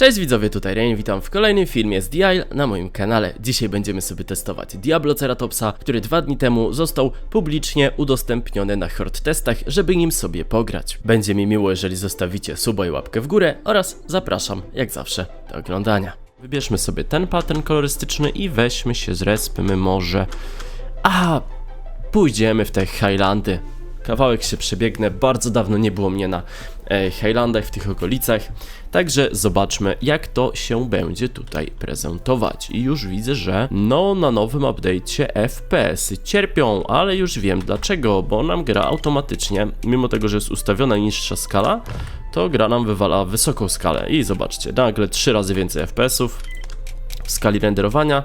Cześć widzowie, tutaj Rain, witam w kolejnym filmie z DIAL na moim kanale. Dzisiaj będziemy sobie testować Diablo Ceratopsa, który dwa dni temu został publicznie udostępniony na hard testach, żeby nim sobie pograć. Będzie mi miło, jeżeli zostawicie suba i łapkę w górę oraz zapraszam, jak zawsze, do oglądania. Wybierzmy sobie ten pattern kolorystyczny i weźmy się z respmy może... A, pójdziemy w te Highlandy. Kawałek się przebiegnę, bardzo dawno nie było mnie na e, Highlandach w tych okolicach, także zobaczmy jak to się będzie tutaj prezentować. I już widzę, że no na nowym update'cie FPS-y cierpią, ale już wiem dlaczego, bo nam gra automatycznie, mimo tego, że jest ustawiona niższa skala, to gra nam wywala wysoką skalę i zobaczcie, nagle 3 razy więcej FPS-ów, skali renderowania.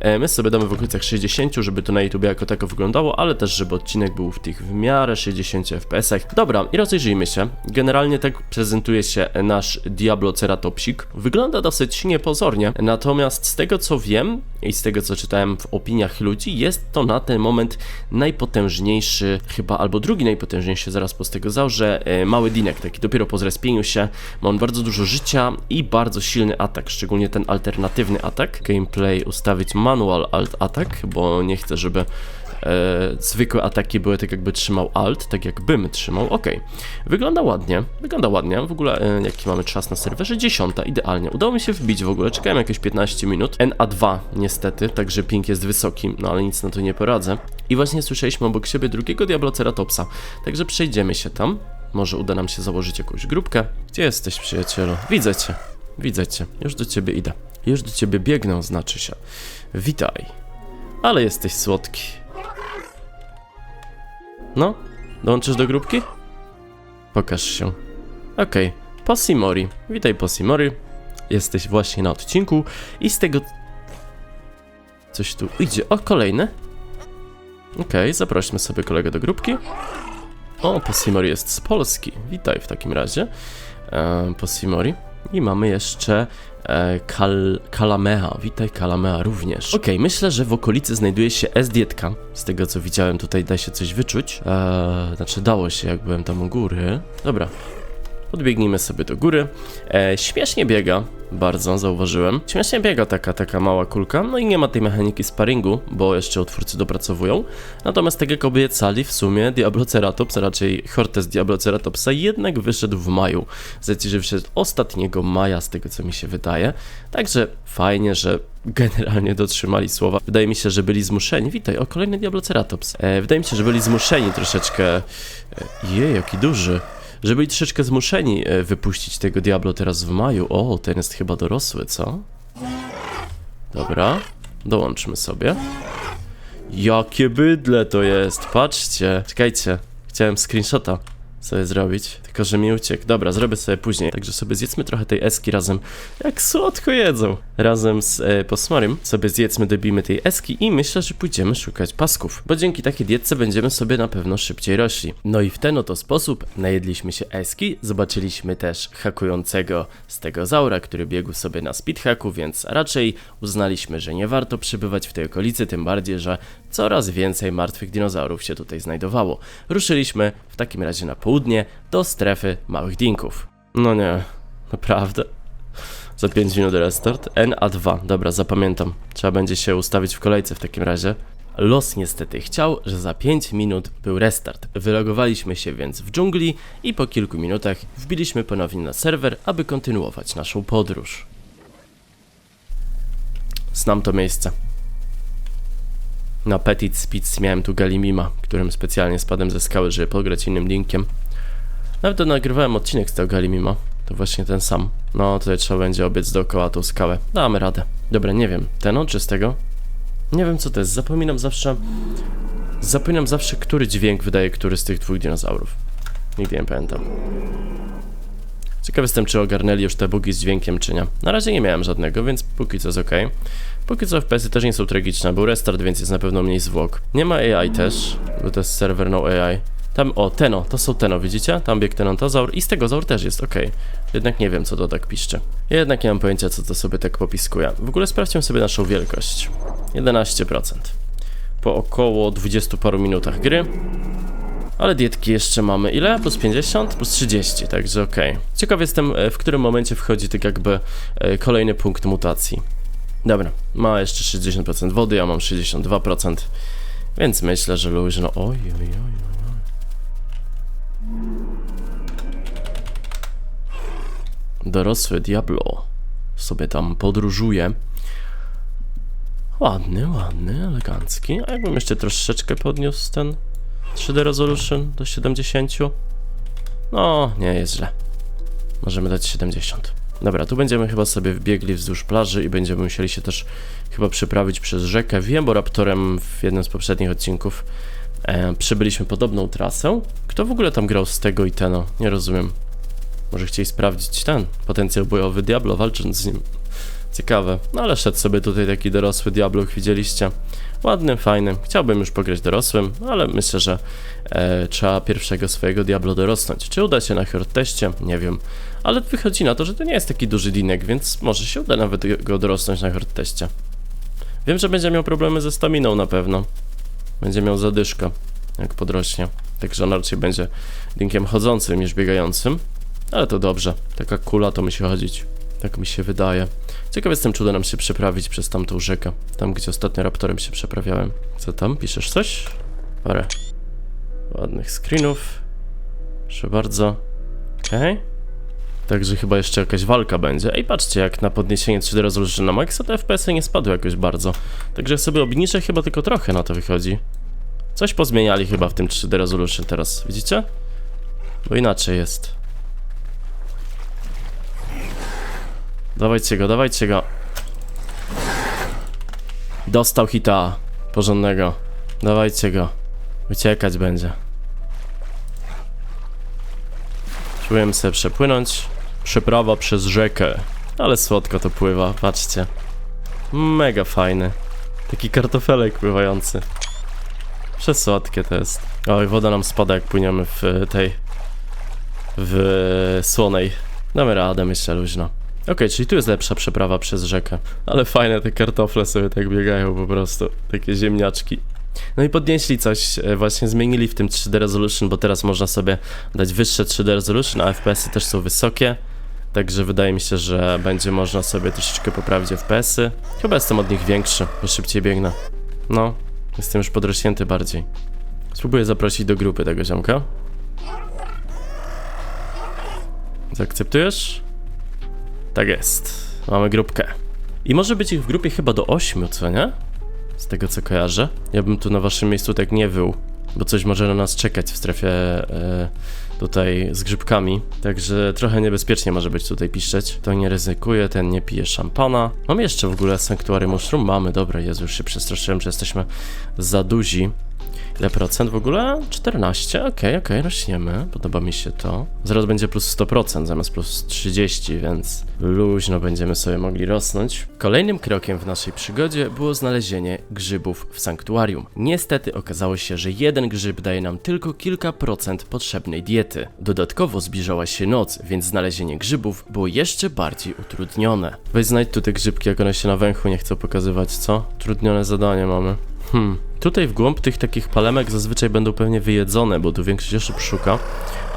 E, My sobie damy w okolicach 60, żeby to na YouTube jako tako wyglądało, ale też żeby odcinek był w tych w miarę 60 fps. Dobra, i rozejrzyjmy się. Generalnie tak prezentuje się nasz Diablo Ceratopsik. Wygląda dosyć niepozornie, natomiast z tego co wiem i z tego co czytałem w opiniach ludzi, jest to na ten moment najpotężniejszy, chyba albo drugi najpotężniejszy zaraz po tego zaurze, mały dinek, taki dopiero po zrespieniu się. Ma on bardzo dużo życia i bardzo silny atak, szczególnie ten alternatywny atak. Gameplay ustawić manual alt attack, bo nie chcę, żeby e, zwykłe ataki były tak jakby trzymał alt, tak jakbym trzymał. Ok, wygląda ładnie, wygląda ładnie. W ogóle e, jaki mamy czas na serwerze? Dziesiąta, idealnie. Udało mi się wbić w ogóle, czekałem jakieś 15 minut. NA2 niestety, także ping jest wysoki, no ale nic na to nie poradzę. I właśnie słyszeliśmy obok siebie drugiego Diablo Ceratopsa, także przejdziemy się tam. Może uda nam się założyć jakąś grupkę. Gdzie jesteś, przyjacielu? Widzę cię, widzę cię, już do ciebie idę. Już do ciebie biegnę, znaczy się. Witaj. Ale jesteś słodki. No, dołączysz do grupki? Pokaż się. Okej, Possimori. Witaj Possimori. Jesteś właśnie na odcinku i z tego... Coś tu idzie. O, kolejny. Okej, zaprośmy sobie kolegę do grupki. O, Possimori jest z Polski. Witaj w takim razie. E, Possimori. I mamy jeszcze Kal Kalamea. Witaj Kalamea również. Okej, myślę, że w okolicy znajduje się S-dietka. Z tego co widziałem tutaj da się coś wyczuć. E, znaczy dało się jak byłem tam u góry. Dobra. Podbiegnijmy sobie do góry. E, śmiesznie biega, bardzo zauważyłem. Śmiesznie biega taka, taka mała kulka, no i nie ma tej mechaniki sparingu, bo jeszcze twórcy dopracowują. Natomiast tak jak obiecali, w sumie Diablo Ceratops, a raczej Hortes Diablo Ceratopsa jednak wyszedł w maju. Zdaje że wyszedł ostatniego maja, z tego co mi się wydaje. Także fajnie, że generalnie dotrzymali słowa. Wydaje mi się, że byli zmuszeni. Witaj, o kolejny Diablo Ceratops. E, wydaje mi się, że byli zmuszeni troszeczkę. E, jej, jaki duży że byli troszeczkę zmuszeni e, wypuścić tego Diablo teraz w maju. O, ten jest chyba dorosły, co? Dobra, dołączmy sobie. Jakie bydle to jest, patrzcie. Czekajcie, chciałem screenshota sobie zrobić, tylko że mi uciekł. Dobra, zrobię sobie później. Także sobie zjedzmy trochę tej eski razem. Jak słodko jedzą. Razem z e, posmarym sobie zjedzmy, dobijmy tej eski i myślę, że pójdziemy szukać pasków. Bo dzięki takiej dietce będziemy sobie na pewno szybciej rośli. No i w ten oto sposób najedliśmy się eski, zobaczyliśmy też hakującego stegozaura, który biegł sobie na speedhacku, więc raczej uznaliśmy, że nie warto przybywać w tej okolicy, tym bardziej, że coraz więcej martwych dinozaurów się tutaj znajdowało. Ruszyliśmy w takim razie na południe do strefy małych dinków. No nie, naprawdę. Za 5 minut restart. NA2, dobra, zapamiętam. Trzeba będzie się ustawić w kolejce w takim razie. Los niestety chciał, że za 5 minut był restart. Wylogowaliśmy się więc w dżungli i po kilku minutach wbiliśmy ponownie na serwer, aby kontynuować naszą podróż. Znam to miejsce. Na Petit Spitz miałem tu Galimima, którym specjalnie spadłem ze skały, żeby pograć innym linkiem. Nawet nagrywałem odcinek z tego Galimima. To właśnie ten sam. No, tutaj trzeba będzie obiec dookoła tą skałę. Damy radę. Dobra, nie wiem. Ten czy z tego? Nie wiem co to jest. Zapominam zawsze... Zapominam zawsze, który dźwięk wydaje który z tych dwóch dinozaurów. Nigdy nie pamiętam. Ciekaw jestem, czy ogarnęli już te bugi z dźwiękiem, czy nie. Na razie nie miałem żadnego, więc póki co jest ok. Póki co FPS-y też nie są tragiczne, był restart, więc jest na pewno mniej zwłok. Nie ma AI też, bo to jest serwer no AI. Tam, o, Teno, to są Teno, widzicie? Tam bieg Tenontozaur i Stegozaur też jest, ok. Jednak nie wiem, co to tak piszczy. Jednak nie mam pojęcia, co to sobie tak popiskuje. W ogóle sprawdźmy sobie naszą wielkość. 11%. Po około 20 paru minutach gry Ale dietki jeszcze mamy. Ile? Plus 50? Plus 30, także okej. Ciekaw jestem, e, w którym momencie wchodzi tak jakby e, kolejny punkt mutacji. Dobra, ma jeszcze 60% wody, ja mam 62%, więc myślę, że luźno. Oj, oj, oj, oj. Dorosły Diablo sobie tam podróżuje. Ładny, ładny, elegancki. A jakbym jeszcze troszeczkę podniósł ten 3D Resolution do 70? No, nie jest źle. Możemy dać 70. Dobra, tu będziemy chyba sobie wbiegli wzdłuż plaży i będziemy musieli się też chyba przeprawić przez rzekę. Wiem, bo Raptorem w jednym z poprzednich odcinków e, przybyliśmy podobną trasę. Kto w ogóle tam grał z tego i teno? Nie rozumiem. Może chcieli sprawdzić ten potencjał bojowy Diablo, walcząc z nim. Ciekawe. No ale szedł sobie tutaj taki dorosły Diablo, jak widzieliście. Ładny, fajny. Chciałbym już pograć dorosłym, ale myślę, że e, trzeba pierwszego swojego Diablo dorosnąć. Czy uda się na hard teście? Nie wiem. Ale wychodzi na to, że to nie jest taki duży dinek, więc może się uda nawet go dorosnąć na hard. Wiem, że będzie miał problemy ze staminą na pewno. Będzie miał zadyszkę, jak podrośnie. Także on raczej będzie dinkiem chodzącym niż biegającym. Ale to dobrze. Taka kula to musi chodzić. Tak mi się wydaje. Ciekaw jestem, czy uda nam się przeprawić przez tamtą rzekę. Tam, gdzie ostatnio raptorem się przeprawiałem. Co tam? Piszesz coś? Parę ładnych screenów. Proszę bardzo. Okej. Także chyba jeszcze jakaś walka będzie. Ej, patrzcie, jak na podniesienie 3D Resolution na Maxa, to FPS-y nie spadły jakoś bardzo. Także sobie obniżę, chyba tylko trochę na to wychodzi. Coś pozmieniali chyba w tym 3D Resolution teraz, widzicie? Bo inaczej jest. Dawajcie go, dawajcie go. Dostał hita porządnego. Dawajcie go. Uciekać będzie. Spróbujemy sobie przepłynąć. Przeprawa przez rzekę. Ale słodko to pływa, patrzcie. Mega fajny. Taki kartofelek pływający. Przesłodkie to jest. Oj, woda nam spada jak płyniemy w tej... w słonej. Damy radę, myślę, luźno. Okej, czyli tu jest lepsza przeprawa przez rzekę. Ale fajne te kartofle sobie tak biegają po prostu. Takie ziemniaczki. No i podnieśli coś, e, właśnie zmienili w tym 3D Resolution, bo teraz można sobie dać wyższe 3D Resolution, a FPS-y też są wysokie. Także wydaje mi się, że będzie można sobie troszeczkę poprawić FPS-y. Chyba jestem od nich większy, bo szybciej biegnę. No, jestem już podrośnięty bardziej. Spróbuję zaprosić do grupy tego ziomka. Zaakceptujesz? Tak jest. Mamy grupkę. I może być ich w grupie chyba do 8, co nie? Z tego co kojarzę. Ja bym tu na waszym miejscu tak nie wył, bo coś może na nas czekać w strefie e, tutaj z grzybkami. Także trochę niebezpiecznie może być tutaj piszczeć. To nie ryzykuje, ten nie pije szampana. Mamy jeszcze w ogóle sanktuarium mushroom? Mamy, dobra, Jezu, już się przestraszyłem, że jesteśmy za duzi. Ile procent w ogóle? 14, okej, okej, okay, rośniemy, podoba mi się to. Zaraz będzie plus 100% zamiast plus 30, więc luźno będziemy sobie mogli rosnąć. Kolejnym krokiem w naszej przygodzie było znalezienie grzybów w sanktuarium. Niestety okazało się, że jeden grzyb daje nam tylko kilka procent potrzebnej diety. Dodatkowo zbliżała się noc, więc znalezienie grzybów było jeszcze bardziej utrudnione. Weź znajdź tu te grzybki, jak one się na węchu nie chcą pokazywać, co? Trudnione zadanie mamy. Hmm, tutaj w głąb tych takich palemek zazwyczaj będą pewnie wyjedzone, bo tu większość osób szuka,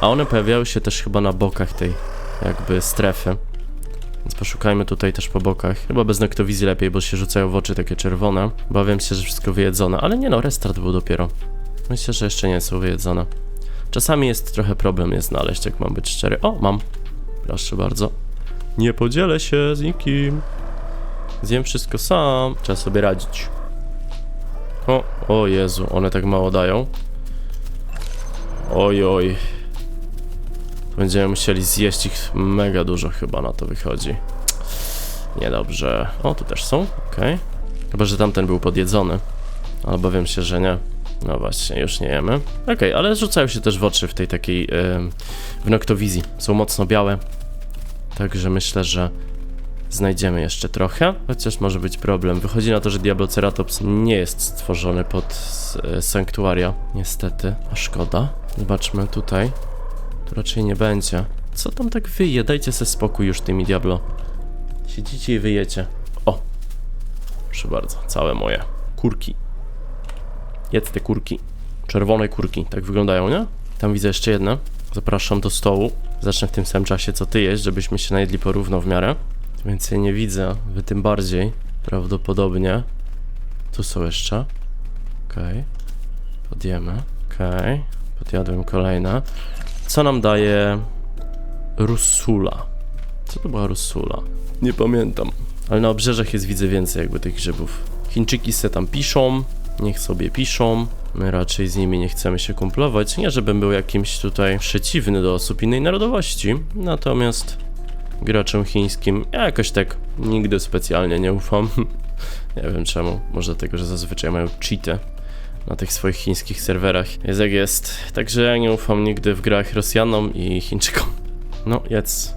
a one pojawiają się też chyba na bokach tej jakby strefy. Więc poszukajmy tutaj też po bokach. Chyba bez noktowizji lepiej, bo się rzucają w oczy takie czerwone. Bawiam się, że wszystko wyjedzone, ale nie no, restart był dopiero. Myślę, że jeszcze nie są wyjedzone. Czasami jest trochę problem je znaleźć, jak mam być szczery. O, mam. Proszę bardzo. Nie podzielę się z nikim. Zjem wszystko sam. Trzeba sobie radzić. O, o Jezu, one tak mało dają. Oj, oj. Będziemy musieli zjeść ich mega dużo chyba na to wychodzi. Niedobrze. O, tu też są, okej. Chyba, że tamten był podjedzony. Ale bawiam się, że nie. No właśnie, już nie jemy. Okej, ale rzucają się też w oczy w tej takiej... Yy, w noktowizji. Są mocno białe. Także myślę, że znajdziemy jeszcze trochę, chociaż może być problem. Wychodzi na to, że Diabloceratops nie jest stworzony pod e, sanktuaria, niestety, a szkoda. Zobaczmy tutaj. Tu raczej nie będzie. Co tam tak wyje? Dajcie sobie spokój już tymi Diablo. Siedzicie i wyjecie. O! Proszę bardzo, całe moje. Kurki. Jedz te kurki. Czerwone kurki, tak wyglądają, nie? Tam widzę jeszcze jedne. Zapraszam do stołu. Zacznę w tym samym czasie, co ty jeść, żebyśmy się najedli porówno w miarę. Więcej nie widzę, wy tym bardziej. Prawdopodobnie. Tu są jeszcze. Okej. Podjemy. Okej. Podjadłem kolejne. Co nam daje Rusula? Co to była Rusula? Nie pamiętam. Ale na obrzeżach jest widzę więcej jakby tych grzybów. Chińczyki se tam piszą, niech sobie piszą. My raczej z nimi nie chcemy się kumplować. Nie, żebym był jakimś tutaj przeciwny do osób innej narodowości. Natomiast graczom chińskim ja jakoś tak nigdy specjalnie nie ufam. nie wiem czemu. Może dlatego, że zazwyczaj mają cheaty na tych swoich chińskich serwerach. Jest jak jest. Także ja nie ufam nigdy w grach Rosjanom i Chińczykom. No, jedz.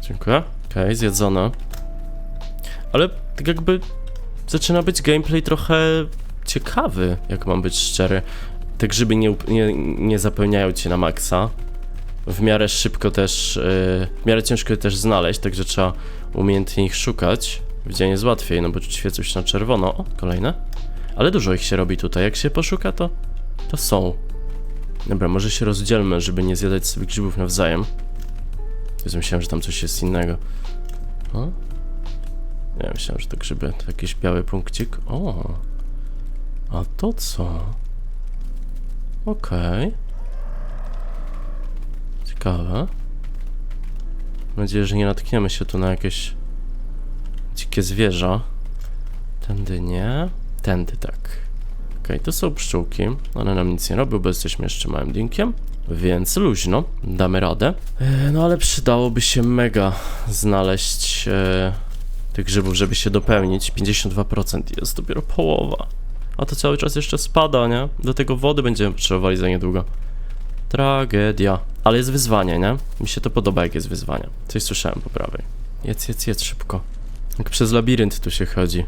Dziękuję. Okej, zjedzone. Ale tak jakby zaczyna być gameplay trochę ciekawy, jak mam być szczery. Te grzyby nie, nie, nie zapełniają cię na maksa. W miarę szybko też, yy, w miarę ciężko je też znaleźć, także trzeba umiejętnie ich szukać. W dzień jest łatwiej, no bo świecą się na czerwono. O, kolejne. Ale dużo ich się robi tutaj. Jak się poszuka, to, to są. Dobra, może się rozdzielmy, żeby nie zjadać sobie grzybów nawzajem. Jezu, myślałem, że tam coś jest innego. O? Nie, myślałem, że to grzyby. To jakiś biały punkcik. O! A to co? Okej. Ciekawe. Mam nadzieję, że nie natkniemy się tu na jakieś dzikie zwierza. Tędy nie. Tędy tak. Okej, to są pszczółki. One nam nic nie robią, bo jesteśmy jeszcze małym dinkiem. Więc luźno, damy radę. E, no ale przydałoby się mega znaleźć e, tych grzybów, żeby się dopełnić. 52% jest dopiero połowa. A to cały czas jeszcze spada, nie? Do tego wody będziemy potrzebowali za niedługo. Tragedia. Ale jest wyzwanie, nie? Mi się to podoba, jak jest wyzwanie. Coś słyszałem po prawej. Jedz, jedz, jedz szybko. Jak przez labirynt tu się chodzi.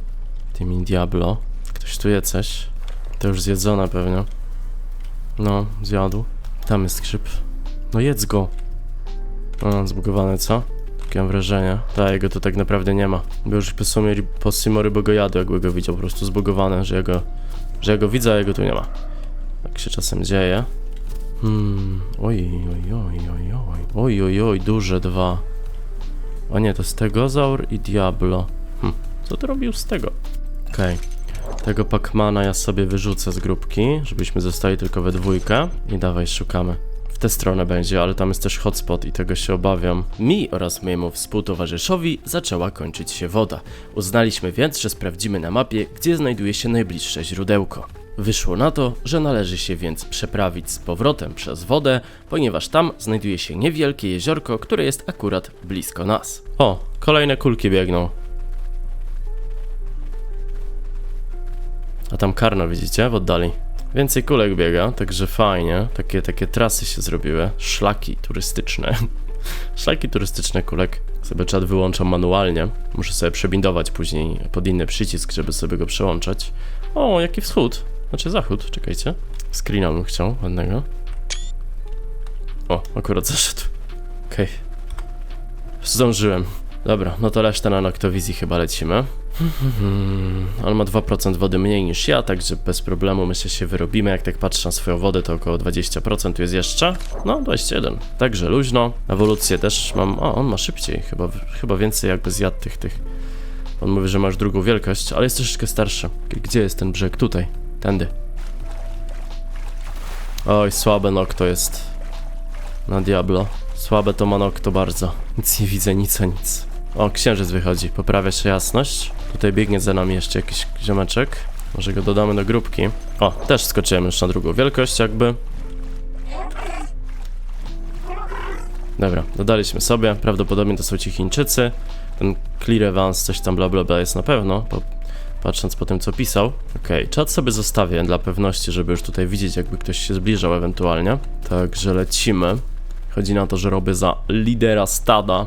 Tymi Diablo. Ktoś tu je coś. To już zjedzone pewnie. No, zjadł. Tam jest grzyb. No jedz go. O, zbugowany, co? Takie mam wrażenie. Tak, jego tu tak naprawdę nie ma. Bo już po sumie po Simory by go jadł, jakby go widział po prostu zbugowane, że ja go, że ja go widzę, a jego tu nie ma. Tak się czasem dzieje. Hmm, oj, oj, oj, oj, oj, oj, oj, oj, duże dwa. A nie, to Stegozaur i Diablo. Hm, co to robił z tego? Okej. Tego Pacmana ja sobie wyrzucę z grupki, żebyśmy zostali tylko we dwójkę. I dawaj, szukamy. W tę stronę będzie, ale tam jest też hotspot i tego się obawiam. Mi oraz mojemu współtowarzyszowi zaczęła kończyć się woda. Uznaliśmy więc, że sprawdzimy na mapie, gdzie znajduje się najbliższe źródełko. Wyszło na to, że należy się więc przeprawić z powrotem przez wodę, ponieważ tam znajduje się niewielkie jeziorko, które jest akurat blisko nas. O, kolejne kulki biegną. A tam karno widzicie w oddali. Więcej kulek biega, także fajnie. Takie, takie trasy się zrobiły. Szlaki turystyczne. Szlaki turystyczne kulek. Sobie czat wyłączam manualnie. Muszę sobie przebindować później pod inny przycisk, żeby sobie go przełączać. O, jaki wschód. Znaczy zachód, czekajcie. Screena bym chciał, ładnego. O, akurat zaszedł. Okej. Zdążyłem. Dobra, no to resztę na Noktowizji chyba lecimy. On ma 2% wody mniej niż ja, także bez problemu myślę się wyrobimy. Jak tak patrzę na swoją wodę, to około 20% tu jest jeszcze. No, 21. Także luźno. Ewolucję też mam. O, on ma szybciej. Chyba, chyba więcej jakby zjadł tych, tych. On mówi, że masz drugą wielkość, ale jest troszeczkę starszy. Gdzie jest ten brzeg? Tutaj. Tędy. Oj, słabe Nokto jest. Na Diablo. Słabe to ma Nokto bardzo. Nic nie widzę, nic nic. O, księżyc wychodzi, poprawia się jasność. Tutaj biegnie za nami jeszcze jakiś ziomeczek. Może go dodamy do grupki. O, też skoczyłem już na drugą wielkość jakby. Dobra, dodaliśmy sobie. Prawdopodobnie to są ci Chińczycy. Ten Clear Evans, coś tam bla bla bla jest na pewno, bo patrząc po tym co pisał. Okej, czat sobie zostawię dla pewności, żeby już tutaj widzieć jakby ktoś się zbliżał ewentualnie. Także lecimy. Chodzi na to, że robię za lidera stada.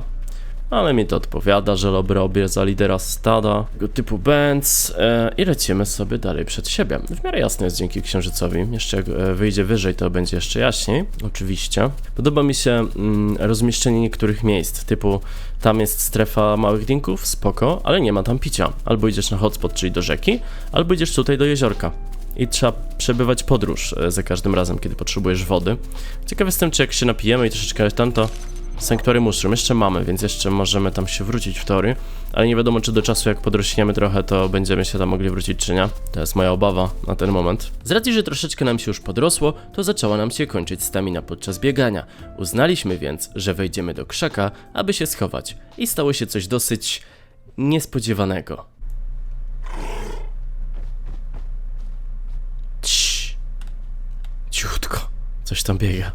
Ale mi to odpowiada, że robię za lidera stada tego typu bands e, i lecimy sobie dalej przed siebie. W miarę jasno jest dzięki księżycowi. Jeszcze jak e, wyjdzie wyżej, to będzie jeszcze jaśniej, oczywiście. Podoba mi się mm, rozmieszczenie niektórych miejsc, typu tam jest strefa małych dinków, spoko, ale nie ma tam picia. Albo idziesz na hotspot, czyli do rzeki, albo idziesz tutaj do jeziorka. i trzeba przebywać podróż e, za każdym razem, kiedy potrzebujesz wody. Ciekawy jestem, czy jak się napijemy i troszeczkę tam, to Sanktuary Mushroom jeszcze mamy, więc jeszcze możemy tam się wrócić w teorii, ale nie wiadomo, czy do czasu, jak podrośniemy trochę, to będziemy się tam mogli wrócić, czy nie. To jest moja obawa na ten moment. Z racji, że troszeczkę nam się już podrosło, to zaczęła nam się kończyć stamina podczas biegania. Uznaliśmy więc, że wejdziemy do krzaka, aby się schować. I stało się coś dosyć niespodziewanego. Cii. Ciutko. Coś tam biega.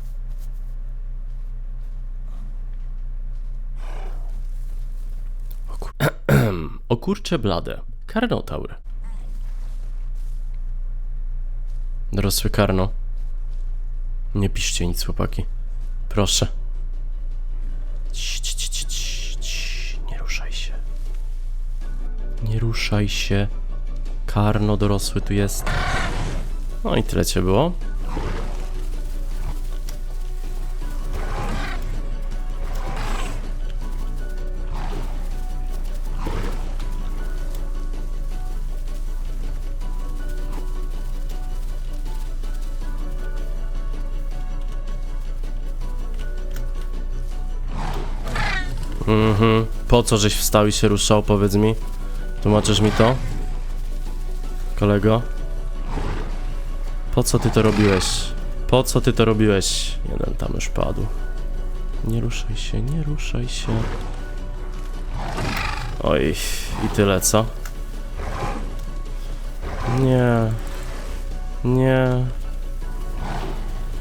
O, kur... o kurcze blade. Karnotaur. Dorosły karno. Nie piszcie nic, chłopaki. Proszę. Nie ruszaj się. Nie ruszaj się. Karno dorosły tu jest. No i tyle cię było. Mhm. Po co żeś wstał i się ruszał, powiedz mi? Tłumaczysz mi to? Kolego? Po co ty to robiłeś? Po co ty to robiłeś? Jeden tam już padł. Nie ruszaj się, nie ruszaj się. Oj, i tyle, co? Nie. Nie.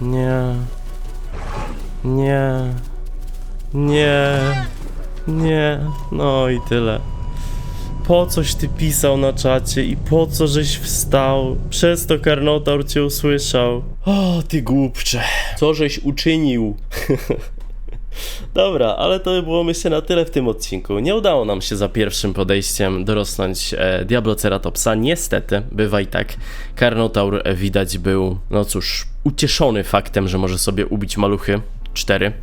Nie. Nie. Nie. Nie. No i tyle. Po coś ty pisał na czacie i po co żeś wstał? Przez to Karnotaur cię usłyszał. O, ty głupcze. Co żeś uczynił? Dobra, ale to by było myślę na tyle w tym odcinku. Nie udało nam się za pierwszym podejściem dorosnąć e, Diabloceratopsa. Niestety, bywa i tak. Karnotaur widać był, no cóż, ucieszony faktem, że może sobie ubić maluchy. Cztery.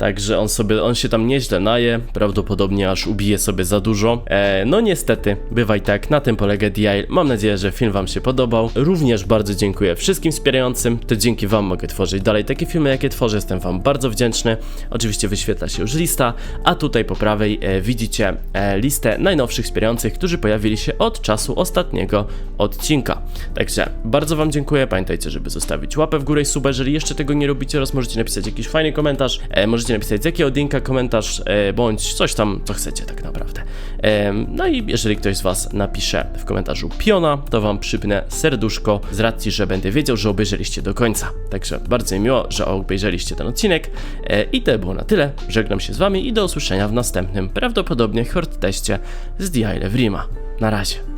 Także on sobie, on się tam nieźle naje, prawdopodobnie aż ubije sobie za dużo. E, no niestety, bywa i tak, na tym polega DI. Mam nadzieję, że film wam się podobał. Również bardzo dziękuję wszystkim wspierającym, to dzięki wam mogę tworzyć dalej takie filmy, jakie tworzę, jestem wam bardzo wdzięczny. Oczywiście wyświetla się już lista, a tutaj po prawej e, widzicie e, listę najnowszych wspierających, którzy pojawili się od czasu ostatniego odcinka. Także bardzo wam dziękuję, pamiętajcie, żeby zostawić łapę w górę i suba, jeżeli jeszcze tego nie robicie oraz możecie napisać jakiś fajny komentarz, e, możecie napisać z jakiego odcinka komentarz, e, bądź coś tam, co chcecie tak naprawdę. E, no i jeżeli ktoś z was napisze w komentarzu piona, to wam przypnę serduszko z racji, że będę wiedział, że obejrzeliście do końca. Także bardzo mi miło, że obejrzeliście ten odcinek e, i to było na tyle. Żegnam się z wami i do usłyszenia w następnym, prawdopodobnie hard teście z The Isle of Rima. Na razie.